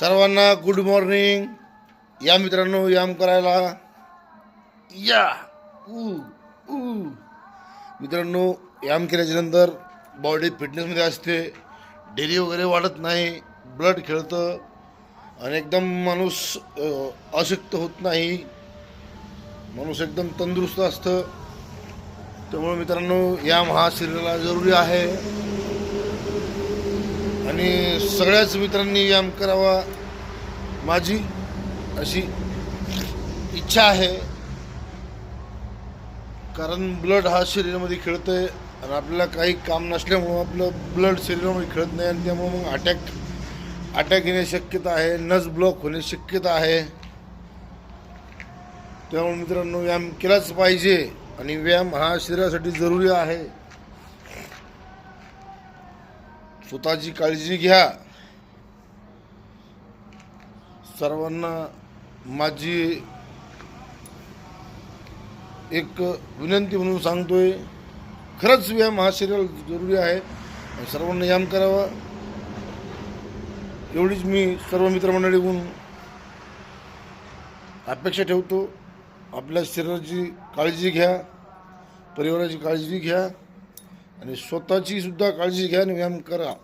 सर्वांना good morning या मित्रांनो व्यायाम करायला. या. ऊ ऊ. मित्रांनो व्यायाम केल्याच्यानंतर बॉडी फिटनेसमध्ये असते. डेरी वगैरे वाढत नाही. ब्लड खेळतं. आणि एकदम माणूस अशक्त होत नाही. माणूस एकदम तंदुरुस्त असतं. त्यामुळे मित्रांनो व्यायाम हा शरीराला जरुरी आहे. आणि सगळ्याच मित्रांनी व्यायाम करावा माझी अशी इच्छा आहे. कारण ब्लड हा शरीरामध्ये खेळतंय आणि आपल्याला काही काम नसल्यामुळं आपलं ब्लड शरीरामध्ये खेळत नाही आणि त्यामुळं मग अटॅक अटॅक येण्याची शक्यता आहे नस ब्लॉक होण्याची शक्यता आहे. त्यामुळे मित्रांनो व्यायाम केलाच पाहिजे आणि व्यायाम हा शरीरासाठी जरुरी आहे. स्वतःची काळजी घ्या. सर्वांना माझी एक विनंती म्हणून सांगतोय खरंच व्यायाम हा शरीर जरुरी आहे. सर्वांना व्यायाम करावा. एवढीच मी सर्व मित्रमंडळीकडून अपेक्षा ठेवतो. आपल्या शरीराची काळजी घ्या परिवाराची काळजी घ्या. आणि स्वतःची सुद्धा काळजी घ्या आणि व्यायाम करा.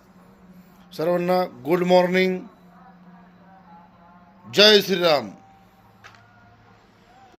सर्वांना गुड मॉर्निंग जय श्रीराम.